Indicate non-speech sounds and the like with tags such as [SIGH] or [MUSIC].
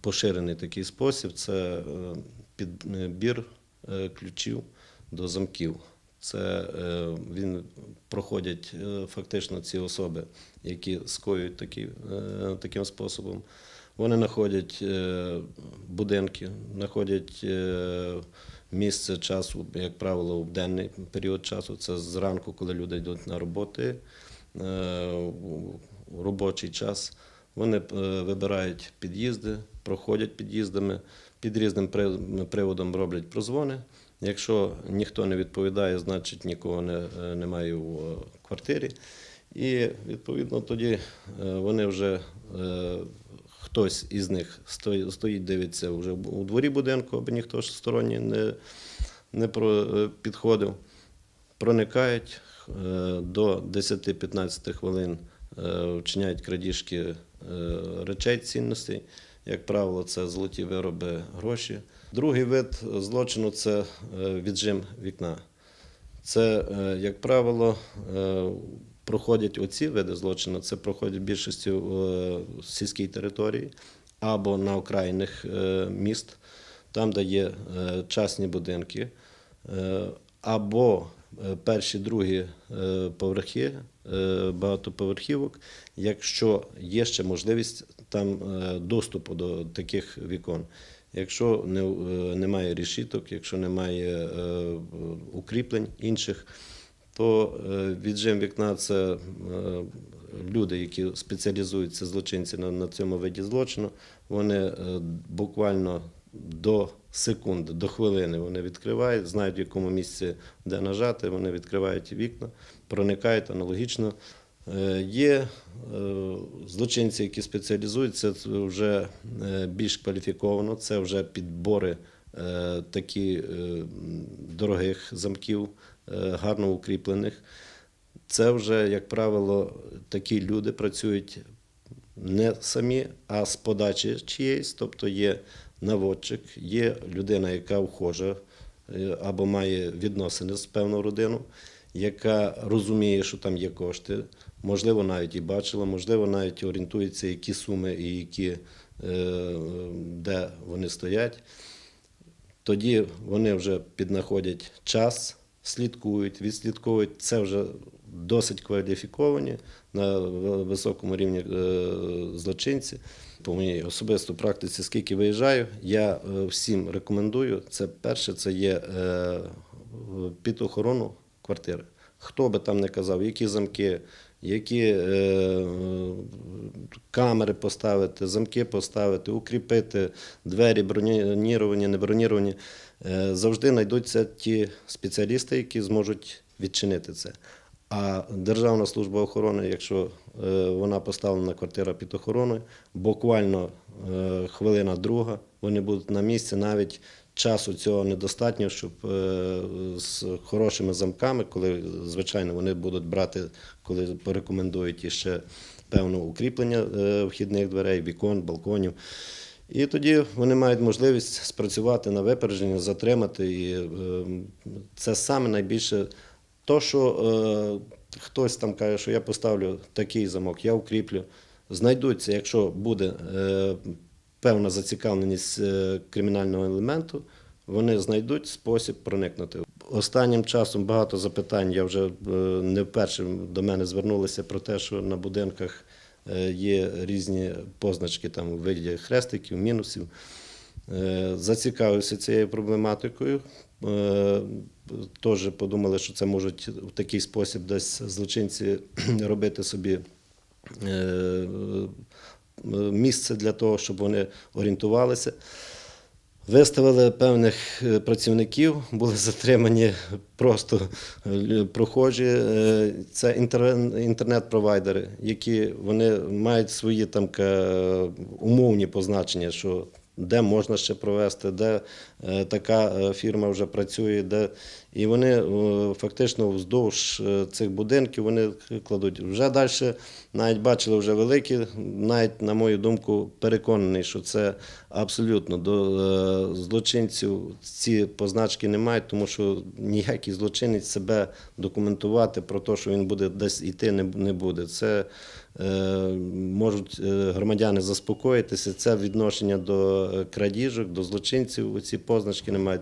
поширений такий спосіб це е, підбір е, ключів до замків. Це е, він проходять фактично ці особи, які скоюють такі, таким способом. Вони знаходять будинки, знаходять місце часу, як правило, в денний період часу. Це зранку, коли люди йдуть на роботи, робочий час. Вони е, вибирають під'їзди, проходять під'їздами, під різним приводом роблять прозвони. Якщо ніхто не відповідає, значить нікого не, е, немає в е, квартирі. І відповідно тоді вони вже хтось із них стоїть, дивиться вже у дворі будинку, аби ніхто ж сторонній не, не підходив. Проникають до 10-15 хвилин, вчиняють крадіжки речей цінностей. Як правило, це золоті вироби, гроші. Другий вид злочину це е, віджим вікна. Це, е, як правило, е, проходять оці види злочину, це проходять більшістю в сільській території або на окраїнних е, міст, там, де є е, частні будинки, е, або е, перші, другі е, поверхи е, багатоповерхівок, якщо є ще можливість там е, доступу до таких вікон. Якщо не, е, немає рішіток, якщо немає е, укріплень інших, то е, віджим вікна це е, люди, які спеціалізуються злочинці на, на цьому виді злочину. Вони е, буквально до секунди, до хвилини вони відкривають, знають, в якому місці де нажати, вони відкривають вікна, проникають аналогічно. Е, Є е, злочинці, які спеціалізуються, це вже е, більш кваліфіковано, це вже підбори такі дорогих замків, гарно укріплених. Це вже, як правило, такі люди працюють не самі, а з подачі чиєїсь, тобто є наводчик, є людина, яка вхожа е, або має відносини з певною родиною, яка розуміє, що там є кошти, можливо, навіть і бачила, можливо, навіть орієнтується, які суми і які, е, де вони стоять. Тоді вони вже піднаходять час, слідкують, відслідковують. Це вже досить кваліфіковані на високому рівні е, злочинці. По моїй особистій практиці, скільки виїжджаю, я е, всім рекомендую. Це перше, це є е, під охорону квартири. Хто би там не казав, які замки, які камери поставити, замки поставити, укріпити, двері броніровані, не броніровані. Завжди знайдуться ті спеціалісти, які зможуть відчинити це. А Державна служба охорони, якщо е, вона поставлена квартира під охороною, буквально е, хвилина друга, вони будуть на місці, навіть часу цього недостатньо, щоб е, з хорошими замками, коли, звичайно, вони будуть брати, коли порекомендують іще певне укріплення вхідних дверей, вікон, балконів. І тоді вони мають можливість спрацювати на випередження, затримати. І це саме найбільше то, що е, хтось там каже, що я поставлю такий замок, я укріплю. Знайдуться, якщо буде е, певна зацікавленість е, кримінального елементу, вони знайдуть спосіб проникнути. Останнім часом багато запитань, я вже е, не вперше до мене звернулися про те, що на будинках е, є різні позначки там у вигляді хрестиків, мінусів. Е, Зацікавився цією проблематикою. Е, Теж подумали, що це можуть в такий спосіб десь злочинці [CLEARS THROAT] робити собі е, місце для того, щоб вони орієнтувалися. Виставили певних працівників, були затримані просто прохожі. Це інтернет-провайдери, які вони мають свої там умовні позначення, що де можна ще провести, де е, така е, фірма вже працює, де і вони е, фактично вздовж цих будинків вони кладуть. Вже далі навіть бачили вже великі, навіть, на мою думку, переконаний, що це абсолютно до злочинців ці позначки не мають, тому що ніякий злочинець себе документувати про те, що він буде десь йти, не, буде. Це можуть громадяни заспокоїтися. Це відношення до крадіжок, до злочинців. Ці позначки не мають.